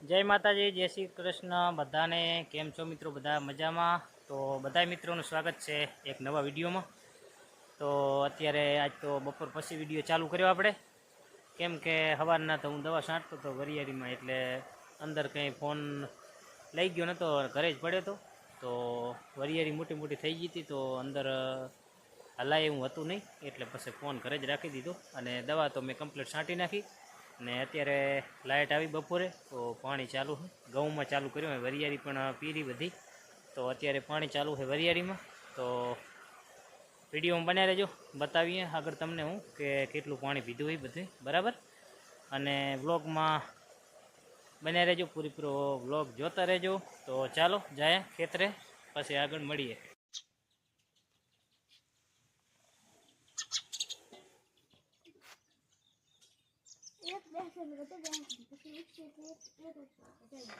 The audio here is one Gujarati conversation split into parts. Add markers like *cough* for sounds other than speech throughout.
જય માતાજી, જય શ્રી કૃષ્ણ. બધાને કેમ છો મિત્રો? બધા મજામાં? તો બધા મિત્રોનું સ્વાગત છે એક નવા વિડીયોમાં. તો અત્યારે આજ તો બપોર પછી વીડિયો ચાલુ કર્યો આપણે. કેમ કે સવારના તો હું દવા છાંટતો હતો વરિયાળીમાં એટલે અંદર કંઈ ફોન લઈ ગયો નહોતો ઘરે જ પડ્યો હતો તો વરિયાળી મોટી મોટી થઈ ગઈ હતી તો અંદર હલાય એવું હતું નહીં, એટલે પછી ફોન ઘરે જ રાખી દીધો અને દવા તો મેં કમ્પ્લીટ છાંટી નાખી. ને અત્યારે લાઇટ આવી બપોરે, તો પાણી ચાલુ છે. ઘઉંમાં ચાલુ કર્યું હોય વરિયાળી પણ પીરી બધી. તો અત્યારે પાણી ચાલુ છે વરિયાળીમાં. તો વિડીયોમાં બન્યા રહેજો, બતાવીએ આગળ તમને હું કે કેટલું પાણી પીધું હોય બધું. બરાબર? અને વ્લોગમાં બન્યા રહેજો, પૂરેપૂરો વ્લોગ જોતા રહેજો. તો ચાલો, જાય ખેતરે, પછી આગળ મળીએ. એક બેસે ને બધે બેસે પછી એક છે તે એક જ જાય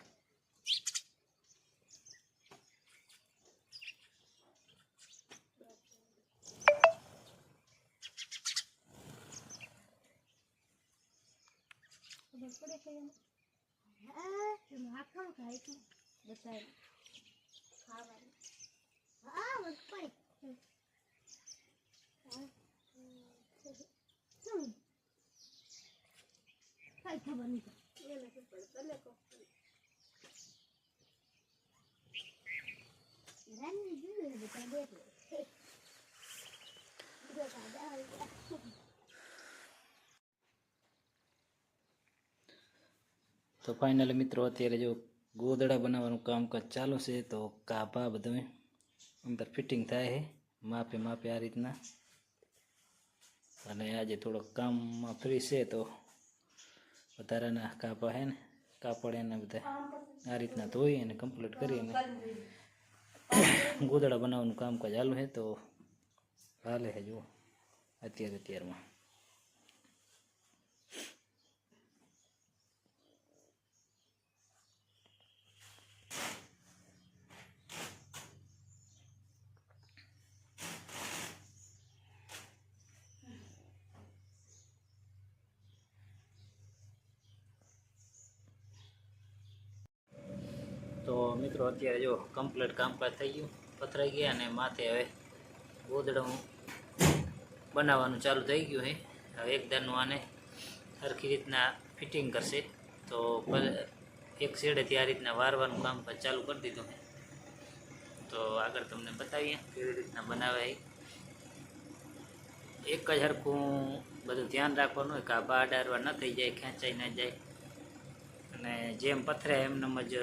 ખબર પડે છે એને? હા એમાં હાથમાં ખાય છે બતાય ખાવાનું હા બસ પાઈ હા હમ કઈ ખબર નહીં એને ખબર તને કહો રાની જોઈએ બધા બેઠો બીજો કાઢા આવી ગયા તો ફાઇનલી મિત્રો, અત્યારે જો ગોદડા બનાવવાનું કામકાજ ચાલુ છે, તો કાપા બધું અંદર ફિટિંગ થાય છે, માપે માપે આ રીતના. અને આજે થોડોક કામમાં ફ્રી છે, તો વધારાના કાપા હે ને, કાપડ એના બધા આ રીતના ધોઈ અને કમ્પ્લીટ કરી અને ગોદડા બનાવવાનું કામકાજ ચાલુ છે તો હાલે છે જુઓ, અત્યારે અત્યારમાં તો મિત્રો, અત્યારે જો કમ્પ્લીટ કામકાજ થઈ ગયું, પથરાઈ ગયા અને માથે હવે ગોદડું બનાવવાનું ચાલુ થઈ ગયું છે. હવે એકદમનું આને સરખી રીતના ફિટિંગ કરશે. તો એક શેડેથી આ રીતના વારવાનું કામકાજ ચાલુ કરી દીધું છે. તો આગળ તમને બતાવીએ કેવી રીતના બનાવે એક જ હરખું બધું ધ્યાન રાખવાનું હોય કે આ બહાર ડારવા ન થઈ જાય, ખેંચાઈ ન જાય. અને જેમ પથરે એમનેમ જ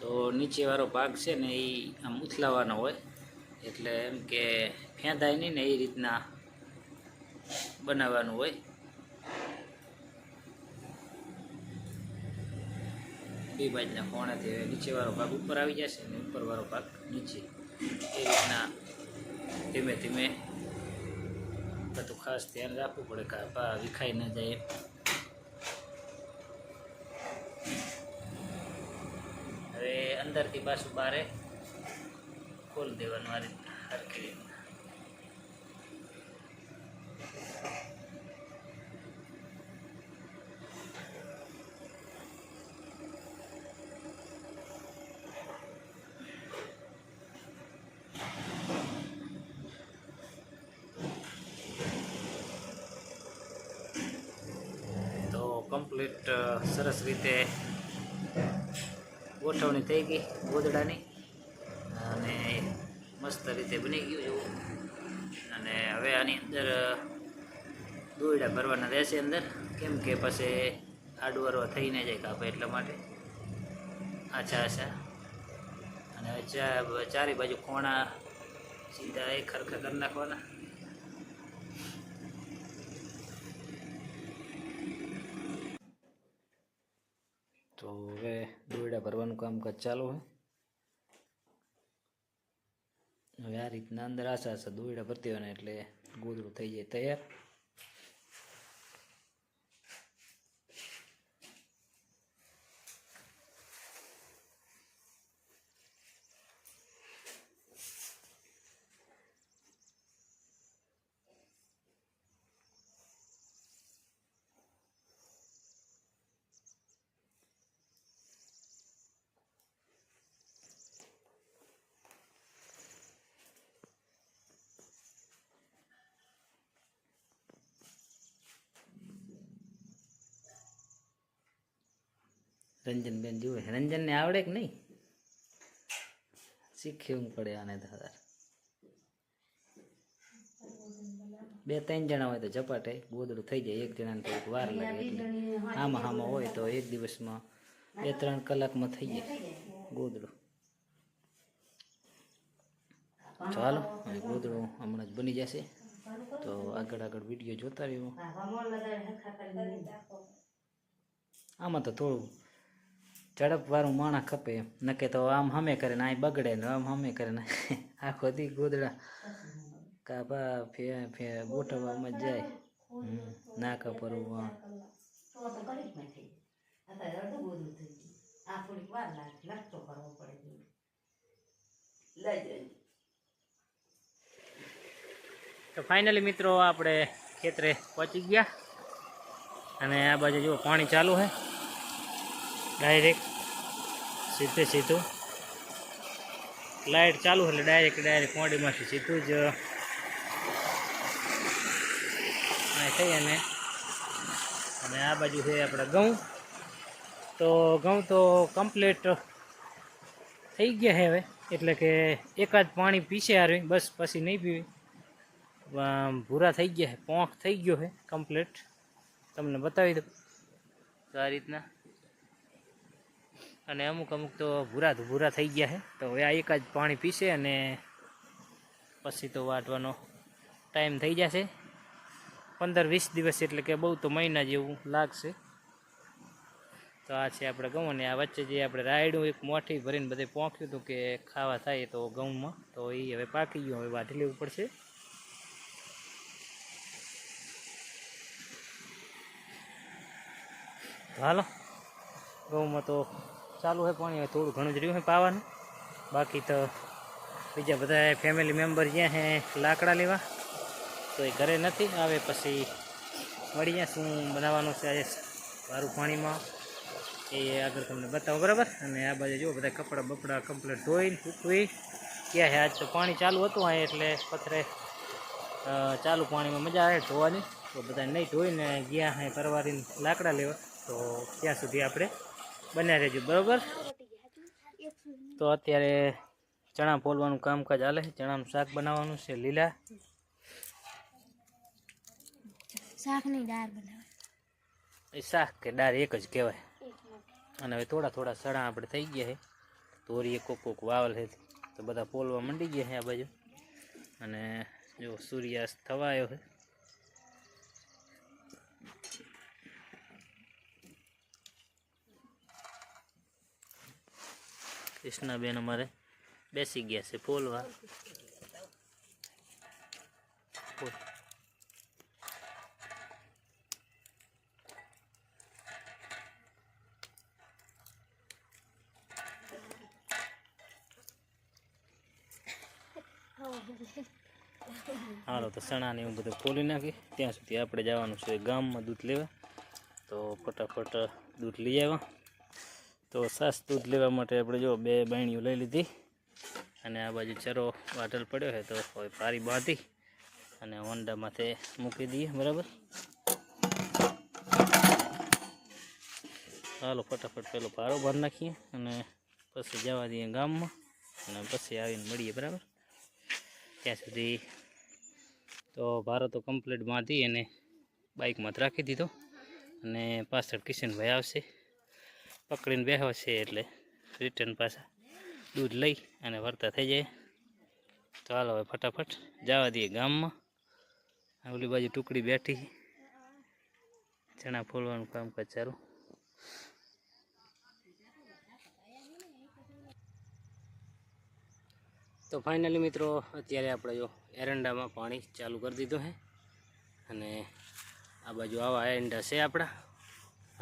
તો નીચેવાળો ભાગ છે ને એ આમ ઉથલાવાનો હોય. એટલે એમ કે ફેંદાય નહીં ને એ રીતના બનાવવાનું હોય. બે બાજુના કોણાથી હવે નીચેવાળો ભાગ ઉપર આવી જશે ને ઉપરવાળો ભાગ નીચે. એ રીતના ધીમે ધીમે બધું ખાસ ધ્યાન રાખવું પડે કે વિખાઈ ન જાય અંદરથી પાછું બારે ખોલી દેવાનું આ રીતના હરખી રીતના. તો કમ્પ્લીટ સરસ રીતે ગોઠવણી થઈ ગઈ ગોદડાની. અને મસ્ત રીતે બની ગયું એવું. અને હવે આની અંદર દોરડા ભરવાના રહેશે અંદર. કેમ કે પછી આડવરો થઈ ન જાય કાપે એટલા માટે. આછા આછા. અને ચારે બાજુ કોણા સીધા એ ખરખા કરી નાખવાના તો દોયડા ભરવાનું કામકાજ ચાલુ હોય હવે આ રીતના અંદર આશા આશા દોયડા ભરતી હોય એટલે ગોદડું થઈ જાય તૈયાર. રંજનબેન જુએ રંજનને આવડે કે નહીં? શીખવું પડે આને દાદા બે ત્રણ જણા હોય તો ઝપાટે. ગોદડું થઈ જાય એક જણાને થોડીક વાર લાગે. આમાં આમાં હોય તો એક દિવસમાં બે ત્રણ કલાકમાં થઈ જાય ગોદડું. ચાલો હવે ગોદડું હમણાં જ બની જશે. તો આગળ આગળ વીડિયો જોતા રહ્યો આમાં તો થોડું ઝડપ વાળું માણસ ખપે. એમ નકે તો આમ હમે કરે ને આ બગડે ને આમ હમે કરે ને *laughs* આખો દી ગોદડા કાપા ફે ફે, ગોઠવવામાં જ જાય. ના નાકા પરવું તો ફાઇનલી મિત્રો, આપણે ખેતરે પહોંચી ગયા. અને આ બાજુ જુઓ, પાણી ચાલુ છે. ડાયરેક્ટ સીધે સીધું. લાઇટ ચાલુ એટલે ડાયરેક્ટ ડાયરેક્ટ મોડીમાંથી સીધું જ થઈ અને અને આ બાજુ છે આપણે ઘઉં. તો ઘઉં તો કમ્પ્લીટ થઈ ગયા છે હવે. એટલે કે એકાદ પાણી પીશે આવી બસ પછી નહીં પીવી. ભૂરા થઈ ગયા છે, પોંખ થઈ ગયો છે કમ્પ્લીટ તમને બતાવી દઉં. તો આ રીતના અને અમુક અમુક તો ભૂરા ભૂરા થઈ ગયા છે. તો હવે આ એક જ પાણી પીશે અને પછી તો વાટવાનો ટાઈમ થઈ જશે. પંદર વીસ દિવસ એટલે કે બહુ તો મહિના જેવું લાગશે. તો આ છે આપણે ઘઉં અને આ વચ્ચે જે આપણે રાયડું એક મોઠી ભરીને બધે પોંખ્યું હતું કે ખાવા થાય તો ઘઉંમાં. તો એ હવે પાકી ગયું, હવે વાટી લેવું પડશે. હાલો, ઘઉંમાં તો ચાલુ છે પાણી થોડું ઘણું જ રહ્યું છે પાવાનું. બાકી તો બીજા બધા ફેમિલી મેમ્બર જ્યાં છે લાકડા લેવા. તો એ ઘરે નથી, આવે પછી મળી જાય શું બનાવવાનું છે આજે સારું પાણીમાં, એ આગળ તમને બતાવો, બરાબર? અને આ બાજુ જુઓ બધા કપડાં બપડા કમ્પ્લેટ ધોઈને સૂકવી ગયા છે આજ તો પાણી ચાલુ હતું અહીં એટલે પથરે ચાલુ પાણીમાં મજા આવે ધોવાની. તો બધા નહીં ધોઈને ગયા હે પરવારીને લાકડા લેવા. તો ત્યાં સુધી આપણે બન્યા રહેજો બરાબર? તો અત્યારે ચણા ફોલવાનું કામકાજ હાલે છે. ચણાનું શાક બનાવવાનું છે લીલા. શાકની દાળ બનાવે એ શાક કે દાળ એક જ કહેવાય. અને હવે થોડા થોડા સણા આપણે થઈ ગયા છે. તોરીએ કોક કોક વાવલ છે. તો બધા પોલવા મંડી ગયા છે આ બાજુ. અને જો સૂર્યાસ્ત થવા આવ્યો છે. કૃષ્ણાબેન અમારે બેસી ગયા છે. ફોલવા હાલો, તો ચણા ને એવું બધું ખોલી નાખી. ત્યાં સુધી આપણે જવાનું છે ગામમાં દૂધ લેવા. તો ફટાફટ દૂધ લઈ આવ્યા. તો સાસ દૂધ લેવા માટે આપણે જો બે બાયણીઓ લઈ લીધી. અને આ બાજુ ચરો વાટલ પડ્યો છે, તો હવે પારી બાંધી અને હોન્ડા મૂકી દઈએ, બરાબર? હાલો, ફટાફટ પેલો પારો બાંધી નાખીએ અને પછી જવા દઈએ ગામમાં અને પછી આવીને મળીએ, બરાબર? ત્યાં સુધી તો ભારો તો કમ્પ્લીટ બાંધી અને બાઇકમાં જ રાખી દીધો. અને પાછળ કિશનભાઈ આવશે. પકડીને બેહો છે એટલે રિટર્ન પાછા. દૂધ લઈ અને વરતા થઈ જાય. તો હાલો હવે ફટાફટ જવા દઈએ ગામમાં. આ ઓલી બાજુ ટુકડી બેઠી. ચણા ફોલવાનું કામકાજ ચાલુ. તો ફાઇનલી મિત્રો, અત્યારે આપણે જો એરંડામાં પાણી ચાલુ કરી દીધું છે. અને આ બાજુ આવા એરંડા છે આપણા.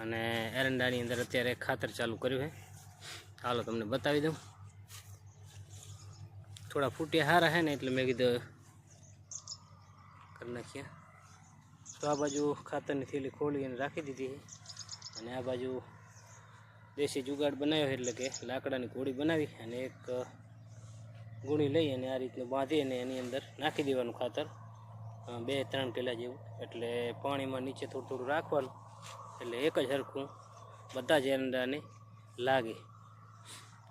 અને એરંડાની અંદર અત્યારે ખાતર ચાલુ કર્યું છે. હાલો તમને બતાવી દઉં. થોડા ફૂટિયા સારા છે ને એટલે મેં કીધું કરી નાખ્યા તો આ બાજુ ખાતરની થેલી ખોલી અને રાખી દીધી અને આ બાજુ દેશી જુગાડ બનાવ્યો એટલે કે લાકડાની ઘોડી બનાવી અને એક ગુણી લઈ અને આ રીતનું બાંધી અને એની અંદર નાખી દેવાનું ખાતર. બે ત્રણ કિલા જેવું. એટલે પાણીમાં નીચે થોડું થોડું રાખવાનું. એટલે એક જ હરખું બધા જ એરંડાને લાગે.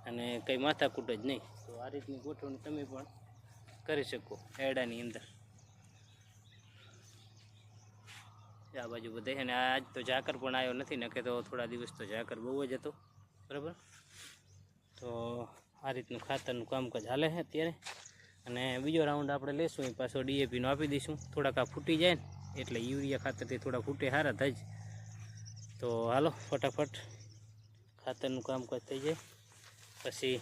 અને કંઈ માથાકૂટ જ નહીં. તો આ રીતની ગોઠવણી તમે પણ કરી શકો એરડાની અંદર. આ બાજુ બધે અને આજ તો ઝાકર પણ આવ્યો નથી, નકે તો થોડા દિવસ તો ઝાકર બહુ જ હતો. બરાબર? તો આ રીતનું ખાતરનું કામકાજ હાલે છે અત્યારે. અને બીજો રાઉન્ડ આપણે લેશું એ પાછો ડીએપીનો આપી દઈશું. થોડાક આ ફૂટી જાય ને, એટલે યુરિયા ખાતરથી થોડા ફૂટે સારા થાય તો હાલો ફટાફટ ખાતરનું કામકાજ થઈ જાય. પછી